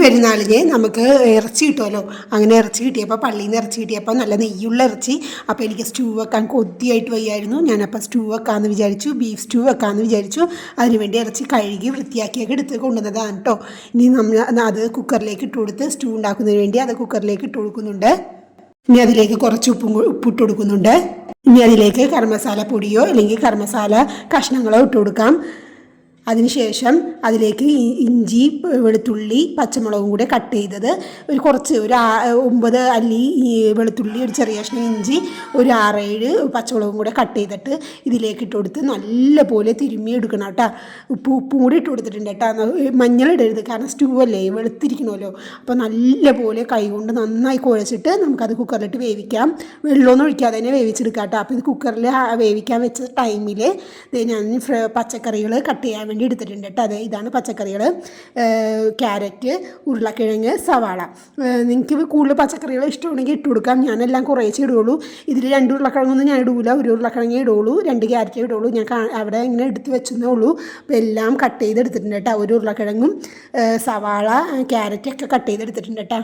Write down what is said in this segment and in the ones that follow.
പെരുന്നാളിന് നമുക്ക് ഇറച്ചി കിട്ടുമല്ലോ. അങ്ങനെ ഇറച്ചി കിട്ടിയപ്പോൾ പള്ളിയിൽ നിന്ന് ഇറച്ചി കിട്ടിയപ്പോൾ നല്ല നെയ്യുള്ള ഇറച്ചി. അപ്പോൾ എനിക്ക് സ്റ്റൂ വെക്കാൻ കൊതിയായിട്ട് വയ്യായിരുന്നു. ഞാനപ്പോൾ സ്റ്റൂ വെക്കാമെന്ന് വിചാരിച്ചു ബീഫ് സ്റ്റൂ വെക്കാമെന്ന് വിചാരിച്ചു. അതിനുവേണ്ടി ഇറച്ചി കഴുകി വൃത്തിയാക്കിയൊക്കെ എടുത്ത് കൊണ്ടുവന്നതാണ് കേട്ടോ. ഇനി നമ്മൾ അത് കുക്കറിലേക്ക് ഇട്ട് കൊടുത്ത് സ്റ്റൂ ഉണ്ടാക്കുന്നതിന് വേണ്ടി അത് കുക്കറിലേക്ക് ഇട്ട് കൊടുക്കുന്നുണ്ട്. ഇനി അതിലേക്ക് കുറച്ച് ഉപ്പും ഉപ്പിട്ട് കൊടുക്കുന്നുണ്ട്. ഇനി അതിലേക്ക് കർമ്മസാല പൊടിയോ അല്ലെങ്കിൽ കർമ്മസാല കഷ്ണങ്ങളോ ഇട്ട് കൊടുക്കാം. അതിനുശേഷം അതിലേക്ക് ഇഞ്ചി വെളുത്തുള്ളി പച്ചമുളകും കൂടെ കട്ട് ചെയ്തത്. ഒരു കുറച്ച് ഒരു ഒമ്പത് അല്ലി വെളുത്തുള്ളി ഒരു ചെറിയ കഷ്ണം ഇഞ്ചി ഒരു ആറേഴ് പച്ചമുളകും കൂടെ കട്ട് ചെയ്തിട്ട് ഇതിലേക്ക് ഇട്ട് കൊടുത്ത് നല്ലപോലെ തിരുമ്മി എടുക്കണം കേട്ടോ. ഉപ്പ് ഉപ്പും കൂടി ഇട്ട് കൊടുത്തിട്ടുണ്ട് കേട്ടോ. മഞ്ഞൾ ഇടരുത്. കാരണം സ്റ്റൂ അല്ലേ വെളുത്തിരിക്കണമല്ലോ. അപ്പോൾ നല്ലപോലെ കൈ കൊണ്ട് നന്നായി കുഴച്ചിട്ട് നമുക്കത് കുക്കറിലിട്ട് വേവിക്കാം. വെള്ളമൊന്നും ഒഴിക്കാതെ തന്നെ വേവിച്ചെടുക്കാം കേട്ടോ. അപ്പോൾ ഇത് കുക്കറിൽ വേവിക്കാൻ വെച്ച ടൈമിൽ ഞാൻ പച്ചക്കറികൾ കട്ട് ചെയ്യാൻ വേണ്ടി എടുത്തിട്ടുണ്ട് കേട്ടോ. അതെ ഇതാണ് പച്ചക്കറികൾ ക്യാരറ്റ് ഉരുളക്കിഴങ്ങ് സവാള. നിങ്ങൾക്ക് കൂടുതൽ പച്ചക്കറികൾ ഇഷ്ടമുണ്ടെങ്കിൽ ഇട്ട് കൊടുക്കാം. ഞാനെല്ലാം കുറേശ്ശേ ഇടുകയുള്ളൂ. ഇതിൽ രണ്ട് ഉരുളക്കിഴങ്ങൊന്നും ഞാൻ ഇടൂല. ഒരു ഉരുളക്കിഴങ്ങേ ഇടുകയുള്ളൂ രണ്ട് ക്യാരറ്റേ ഇടുകയുള്ളൂ. ഞാൻ അവിടെ ഇങ്ങനെ എടുത്ത് വെച്ചെന്നേ ഉള്ളൂ. അപ്പോൾ എല്ലാം കട്ട് ചെയ്തെടുത്തിട്ടുണ്ട് കേട്ടോ. ഒരു ഉരുളക്കിഴങ്ങും സവാള ക്യാരറ്റൊക്കെ കട്ട് ചെയ്തെടുത്തിട്ടുണ്ട് കേട്ടോ.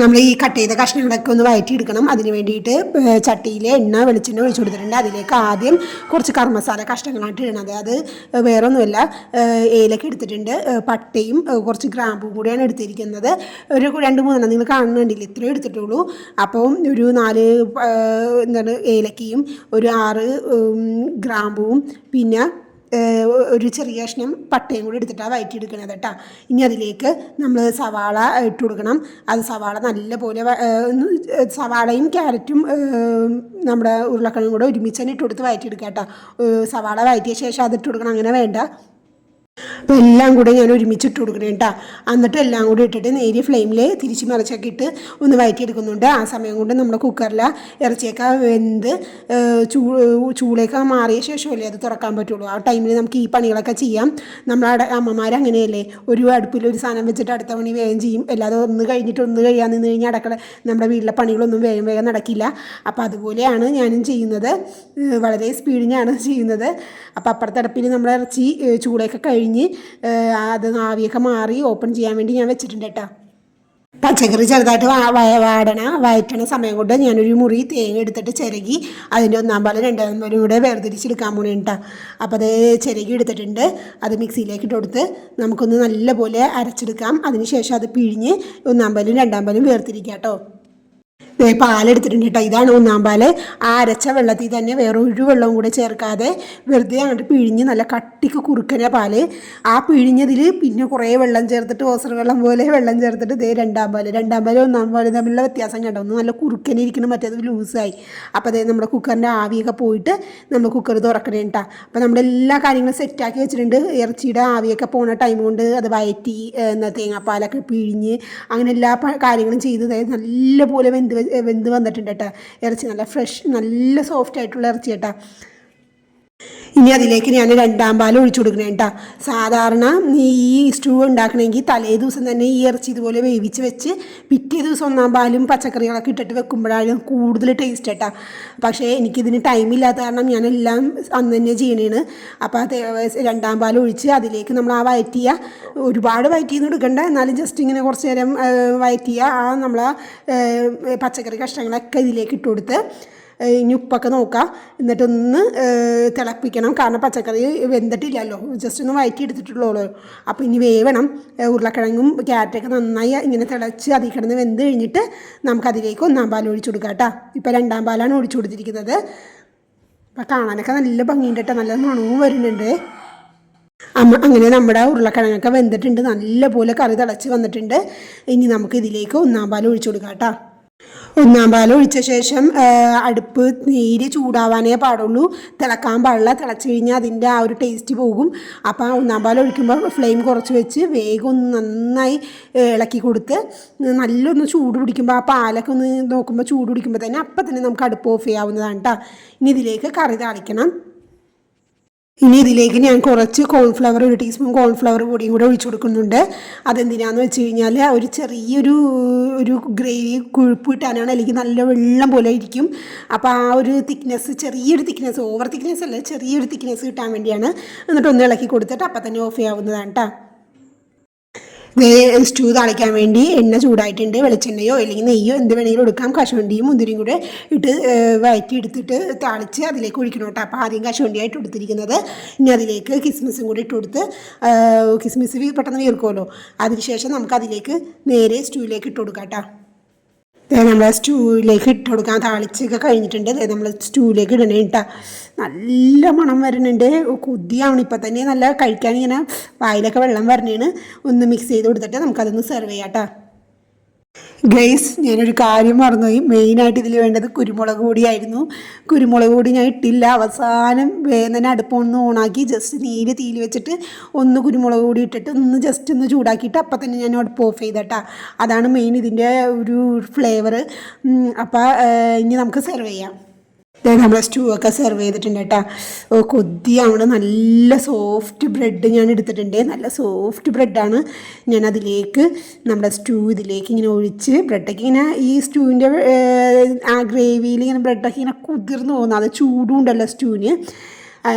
നമ്മൾ ഈ കട്ട് ചെയ്ത കഷ്ണങ്ങളൊക്കെ ഒന്ന് വഴറ്റിയെടുക്കണം അതിന് വേണ്ടിയിട്ട് ചട്ടിയിൽ എണ്ണ വെളിച്ചെണ്ണ ഒഴിച്ചു കൊടുത്തിട്ടുണ്ട്. അതിലേക്ക് ആദ്യം കുറച്ച് കർമ്മസാല മസാല കഷ്ണങ്ങളായിട്ട് ഇടണത്. അത് വേറെ ഒന്നുമല്ല ഏലക്ക എടുത്തിട്ടുണ്ട്. പട്ടയും കുറച്ച് ഗ്രാമ്പും കൂടിയാണ് എടുത്തിരിക്കുന്നത്. ഒരു രണ്ട് മൂന്നെണ്ണം നിങ്ങൾ കാണുന്നുണ്ടില്ല ഇത്രയും എടുത്തിട്ടുള്ളൂ. അപ്പം ഒരു നാല് എന്താണ് ഏലക്കയും ഒരു ആറ് ഗ്രാമ്പുവും പിന്നെ ഒരു ചെറിയ കഷ്ണം പട്ടയും കൂടി എടുത്തിട്ടാണ് വഴറ്റിയെടുക്കണത് കേട്ടോ. ഇനി അതിലേക്ക് നമ്മൾ സവാള ഇട്ട് കൊടുക്കണം. അത് സവാള നല്ലപോലെ സവാളയും ക്യാരറ്റും നമ്മുടെ ഉരുളക്കിഴങ്ങും കൂടെ ഒരുമിച്ച് തന്നെ ഇട്ട് കൊടുത്ത് വഴറ്റിയെടുക്കുക കേട്ടോ. സവാള വയറ്റിയ ശേഷം അത് ഇട്ട് കൊടുക്കണം. അങ്ങനെ വേണ്ട. അപ്പോൾ എല്ലാം കൂടെ ഞാൻ ഒരുമിച്ച് ഇട്ട് കൊടുക്കണം കേട്ടോ. എന്നിട്ട് എല്ലാം കൂടി ഇട്ടിട്ട് നേരിയ ഫ്ലെയിമിൽ തിരിച്ച് മറിച്ചൊക്കെ ഇട്ട് ഒന്ന് വഴറ്റിയെടുക്കുന്നുണ്ട്. ആ സമയം കൊണ്ട് നമ്മുടെ കുക്കറിൽ ഇറച്ചിയൊക്കെ വെന്ത് ചൂ ചൂളയൊക്കെ മാറിയ ശേഷമല്ലേ അത് തുറക്കാൻ പറ്റുള്ളൂ. ആ ടൈമിൽ നമുക്ക് ഈ പണികളൊക്കെ ചെയ്യാം. നമ്മളെ അമ്മമാർ അങ്ങനെയല്ലേ. ഒരു അടുപ്പിൽ ഒരു സാധനം വെച്ചിട്ട് അടുത്ത പണി വേഗം ചെയ്യും. അല്ലാതെ ഒന്ന് കഴിഞ്ഞിട്ട് ഒന്ന് കഴിയാൻ നിന്ന് കഴിഞ്ഞാൽ അടക്കള നമ്മുടെ വീട്ടിലെ പണികളൊന്നും വേഗം വേഗം നടക്കില്ല. അപ്പോൾ അതുപോലെയാണ് ഞാനും ചെയ്യുന്നത്. വളരെ സ്പീഡിനാണ് ചെയ്യുന്നത്. അപ്പോൾ അപ്പുറത്തെ അടുപ്പിൽ നമ്മുടെ ഇറച്ചി ചൂടൊക്കെ കഴിഞ്ഞ് അത് ആവിയൊക്കെ മാറി ഓപ്പൺ ചെയ്യാൻ വേണ്ടി ഞാൻ വെച്ചിട്ടുണ്ട് കേട്ടോ. പച്ചക്കറി ചെറുതായിട്ട് വാടണ വയറ്റണ സമയം കൊണ്ട് ഞാനൊരു മുറി തേങ്ങ എടുത്തിട്ട് ചിരകി അതിന്റെ ഒന്നാം പാലും രണ്ടാം പാലും കൂടെ വേർതിരിച്ചെടുക്കാൻ പോണേ കേട്ടോ അപ്പോൾ അത് ചിരകി എടുത്തിട്ടുണ്ട്. അത് മിക്സിയിലേക്ക് ഇട്ട് കൊടുത്ത് നമുക്കൊന്ന് നല്ലപോലെ അരച്ചെടുക്കാം. അതിന് ശേഷം അത് പിഴിഞ്ഞ് ഒന്നാം പാലും രണ്ടാം പാലും വേർതിരിക്കാം കേട്ടോ പാലെടുത്തിട്ടുണ്ട് കേട്ടോ. ഇതാണ് ഒന്നാം പാൽ. അരച്ച വെള്ളത്തിൽ തന്നെ വേറെ ഒരു വെള്ളവും കൂടെ ചേർക്കാതെ വെറുതെ അങ്ങോട്ട് പിഴിഞ്ഞ് നല്ല കട്ടിക്ക് കുറുക്കന പാൽ. ആ പിഴിഞ്ഞതിൽ പിന്നെ കുറേ വെള്ളം ചേർത്തിട്ട് ഓസർ വെള്ളം പോലെ വെള്ളം ചേർത്തിട്ട് ഇതേ രണ്ടാം പാൽ. രണ്ടാം പാൽ ഒന്നാം പാൽ തമ്മിലുള്ള വ്യത്യാസം കണ്ടോ? ഒന്ന് നല്ല കുറുക്കനെ ഇരിക്കണം മറ്റേത് ലൂസായി. അപ്പോൾ അതേ നമ്മുടെ കുക്കറിന്റെ ആവിയൊക്കെ പോയിട്ട് നമ്മൾ കുക്കർ തുറക്കണേ കേട്ടോ. അപ്പോൾ നമ്മുടെ എല്ലാ കാര്യങ്ങളും സെറ്റാക്കി വെച്ചിട്ടുണ്ട്. ഇറച്ചിയുടെ ആവിയൊക്കെ പോണ ടൈം കൊണ്ട് അത് വയറ്റി തേങ്ങാപ്പാലൊക്കെ പിഴിഞ്ഞ് അങ്ങനെ എല്ലാ കാര്യങ്ങളും ചെയ്ത് നല്ലപോലെ വെന്ത് വെന്ത് വന്നിട്ടുണ്ട് കേട്ടോ. ഇറച്ചി നല്ല ഫ്രഷ് നല്ല സോഫ്റ്റ് ആയിട്ടുള്ള ഇറച്ചി കേട്ടോ. ഇനി അതിലേക്ക് ഞാൻ രണ്ടാം പാൽ ഒഴിച്ചു കൊടുക്കണേ കേട്ടോ സാധാരണ ഈ സ്റ്റൂ ഉണ്ടാക്കണമെങ്കിൽ തലേ ദിവസം തന്നെ ഈ ഇറച്ചി ഇതുപോലെ വേവിച്ച് വെച്ച് പിറ്റേ ദിവസം ഒന്നാം പാലും പച്ചക്കറികളൊക്കെ ഇട്ടിട്ട് വെക്കുമ്പോഴാണ് കൂടുതൽ ടേസ്റ്റ് കേട്ടോ പക്ഷേ എനിക്കിതിന് ടൈമില്ലാത്ത കാരണം ഞാനെല്ലാം അന്ന് തന്നെ ചെയ്യണേണ്. അപ്പോൾ രണ്ടാം പാൽ ഒഴിച്ച് അതിലേക്ക് നമ്മൾ ആ വയറ്റിയ ഒരുപാട് വയറ്റിന്ന് എടുക്കണ്ട. എന്നാലും ജസ്റ്റ് ഇങ്ങനെ കുറച്ച് നേരം വയറ്റിയ ആ നമ്മൾ പച്ചക്കറി കഷ്ണങ്ങളൊക്കെ ഇതിലേക്ക് ഇട്ട് കൊടുത്ത് ഇനി ഉപ്പൊക്കെ നോക്കാം. എന്നിട്ടൊന്ന് തിളപ്പിക്കണം. കാരണം പച്ചക്കറി വെന്തിട്ടില്ലല്ലോ. ജസ്റ്റ് ഒന്ന് വയറ്റി എടുത്തിട്ടുള്ളൂ അപ്പോൾ ഇനി വേവണം. ഉരുളക്കിഴങ്ങും ക്യാരറ്റൊക്കെ നന്നായി ഇങ്ങനെ തിളച്ച് അതിൽ കിടന്ന് വെന്ത് കഴിഞ്ഞിട്ട് നമുക്കതിലേക്ക് ഒന്നാം പാൽ ഒഴിച്ചു കൊടുക്കാം കേട്ടോ. ഇപ്പോൾ രണ്ടാം പാലാണ് ഒഴിച്ചു കൊടുത്തിരിക്കുന്നത്. അപ്പോൾ കാണാനൊക്കെ നല്ല ഭംഗിയുണ്ട് കേട്ടോ. നല്ല മണവും വരുന്നുണ്ട്. അമ്മ അങ്ങനെ നമ്മുടെ ഉരുളക്കിഴങ്ങൊക്കെ വെന്തിട്ടുണ്ട്. നല്ലപോലെ കറി തിളച്ച് വന്നിട്ടുണ്ട്. ഇനി നമുക്ക് ഇതിലേക്ക് ഒന്നാം പാൽ ഒഴിച്ചു കൊടുക്കാം കേട്ടോ. ഒന്നാം പാൽ ഒഴിച്ച ശേഷം അടുപ്പ് നീര് ചൂടാവാനേ പാടുള്ളൂ. തിളക്കാൻ പാടില്ല. തിളച്ച് കഴിഞ്ഞാൽ അതിന്റെ ആ ഒരു ടേസ്റ്റ് പോകും. അപ്പോൾ ഒന്നാം പാൽ ഒഴിക്കുമ്പോൾ ഫ്ലെയിം കുറച്ച് വെച്ച് വേഗം ഒന്ന് നന്നായി ഇളക്കി കൊടുത്ത് നല്ലൊന്ന് ചൂട് പിടിക്കുമ്പോൾ ആ പാലൊക്കെ ഒന്ന് നോക്കുമ്പോൾ ചൂട് പിടിക്കുമ്പോൾ തന്നെ അപ്പം തന്നെ നമുക്ക് അടുപ്പ് ഓഫ് ചെയ്യാവുന്നതാണ് കേട്ടോ ഇനി ഇതിലേക്ക് കറി താളിക്കണം. ഇനി ഇതിലേക്ക് ഞാൻ കുറച്ച് കോൺഫ്ലവർ ഒരു ടീസ്പൂൺ കോൺഫ്ലവർ പൊടിയും കൂടെ ഒഴിച്ചു കൊടുക്കുന്നുണ്ട്. അതെന്തിനാന്ന് വെച്ച് കഴിഞ്ഞാൽ ഒരു ചെറിയൊരു ഒരു ഗ്രേവി കൊഴുപ്പ് കിട്ടാനാണ് അല്ലെങ്കിൽ നല്ല വെള്ളം പോലെ ഇരിക്കും അപ്പോൾ ആ ഒരു തിക്നെസ് ചെറിയൊരു തിക്നെസ് ഓവർ തിക്നെസ് അല്ല ചെറിയൊരു തിക്നെസ് കിട്ടാൻ വേണ്ടിയാണ്. എന്നിട്ട് ഒന്ന് ഇളക്കി കൊടുത്തിട്ട് അപ്പം തന്നെ ഓഫ് ചെയ്യാവുന്നതാണ് കേട്ടോ സ്റ്റൂ തളിക്കാൻ വേണ്ടി എണ്ണ ചൂടായിട്ടുണ്ട് വെളിച്ചെണ്ണയോ അല്ലെങ്കിൽ നെയ്യോ എന്ത് വേണമെങ്കിലും എടുക്കാം. കശുവണ്ടിയും മുന്തിരിയും കൂടെ ഇട്ട് വയറ്റി എടുത്തിട്ട് തളിച്ച് അതിലേക്ക് ഒഴിക്കണം കേട്ടോ. അപ്പോൾ ആദ്യം കശുവണ്ടിയായിട്ട് എടുത്തിരിക്കുന്നത്. ഇനി അതിലേക്ക് കിസ്മിസും കൂടി ഇട്ട് കൊടുത്ത് കിസ്മിസ് പെട്ടെന്ന് വീർക്കുമല്ലോ അതിനുശേഷം നമുക്ക് അതിലേക്ക് നേരെ സ്റ്റൂവിലേക്ക് ഇട്ട് കൊടുക്കാം കേട്ടോ. നമ്മൾ സ്റ്റൂവിലേക്ക് ഇട്ട് കൊടുക്കാൻ താളിച്ചൊക്കെ കഴിഞ്ഞിട്ടുണ്ട്. ദേ നമ്മൾ സ്റ്റൂവിലേക്ക് ഇടണേ ഇട്ടാ നല്ല മണം വരുന്നുണ്ട് കൊതിയാണ് ഇപ്പം തന്നെ നല്ല കഴിക്കാൻ ഇങ്ങനെ വായിലൊക്കെ വെള്ളം വരണേണ്. ഒന്ന് മിക്സ് ചെയ്ത് കൊടുത്തിട്ട് നമുക്കതൊന്ന് സെർവ് ചെയ്യാം കേട്ടോ ഗൈസ് ഞാനൊരു കാര്യം മറന്നുപോയി. മെയിനായിട്ട് ഇതിൽ വേണ്ടത് കുരുമുളക് പൊടിയായിരുന്നു. കുരുമുളക് പൊടി ഞാൻ ഇട്ടില്ല. അവസാനം വേദന അടുപ്പൊന്ന് ഓണാക്കി ജസ്റ്റ് നീര് തീയിൽ വെച്ചിട്ട് ഒന്ന് കുരുമുളക് പൊടി ഇട്ടിട്ട് ഒന്ന് ജസ്റ്റ് ഒന്ന് ചൂടാക്കിയിട്ട് അപ്പം തന്നെ ഞാൻ അടുപ്പ് ഓഫ് ചെയ്തട്ടാ. അതാണ് മെയിൻ ഇതിന്റെ ഒരു ഫ്ലേവർ അപ്പോൾ ഇനി നമുക്ക് സെർവ് ചെയ്യാം. ദേ നമ്മളെ സ്റ്റൂ ഒക്കെ സെർവ് ചെയ്തിട്ടുണ്ട് കേട്ടോ കൊതിയാണ്. നല്ല സോഫ്റ്റ് ബ്രെഡ് ഞാൻ എടുത്തിട്ടുണ്ട്. നല്ല സോഫ്റ്റ് ബ്രെഡാണ് ഞാൻ അതിലേക്ക് നമ്മുടെ സ്റ്റൂ ഇതിലേക്ക് ഇങ്ങനെ ഒഴിച്ച് ബ്രെഡൊക്കെ ഇങ്ങനെ ഈ സ്റ്റൂവിന്റെ ആ ഗ്രേവിയിൽ ഇങ്ങനെ ബ്രെഡൊക്കെ ഇങ്ങനെ കുതിർന്ന് പോകുന്നു അത് ചൂടും ഉണ്ടല്ലോ സ്റ്റൂവിന്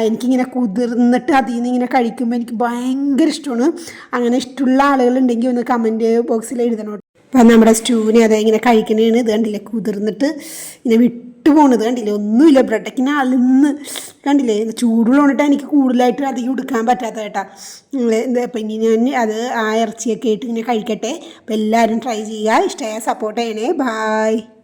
എനിക്കിങ്ങനെ കുതിർന്നിട്ട് അതിൽ നിന്ന് ഇങ്ങനെ കഴിക്കുമ്പോൾ എനിക്ക് ഭയങ്കര ഇഷ്ടമാണ്. അങ്ങനെ ഇഷ്ടമുള്ള ആളുകളുണ്ടെങ്കിൽ ഒന്ന് കമന്റ് ബോക്സിൽ എഴുതണം അപ്പം നമ്മുടെ സ്റ്റൂവിനെ അതെ ഇങ്ങനെ കഴിക്കണേണ്. ഇത് കണ്ടില്ലേ? കുതിർന്നിട്ട് ഇങ്ങനെ വിട്ടു പോണത് കണ്ടില്ലേ? ഒന്നുമില്ല. ബ്രെഡൊക്കെ ഇങ്ങനെ അളിന്ന് കണ്ടില്ലേ? ചൂടുള്ള കൊണ്ടിട്ട് എനിക്ക് കൂടുതലായിട്ട് അധികം എടുക്കാൻ പറ്റാത്ത കേട്ടാ. അപ്പം ഇനി ഞാൻ അത് ആ ഇറച്ചിയൊക്കെ ആയിട്ട് ഇങ്ങനെ കഴിക്കട്ടെ. അപ്പം എല്ലാവരും ട്രൈ ചെയ്യുക. ഇഷ്ടമായ സപ്പോർട്ട് ചെയ്യണേ. ബായ്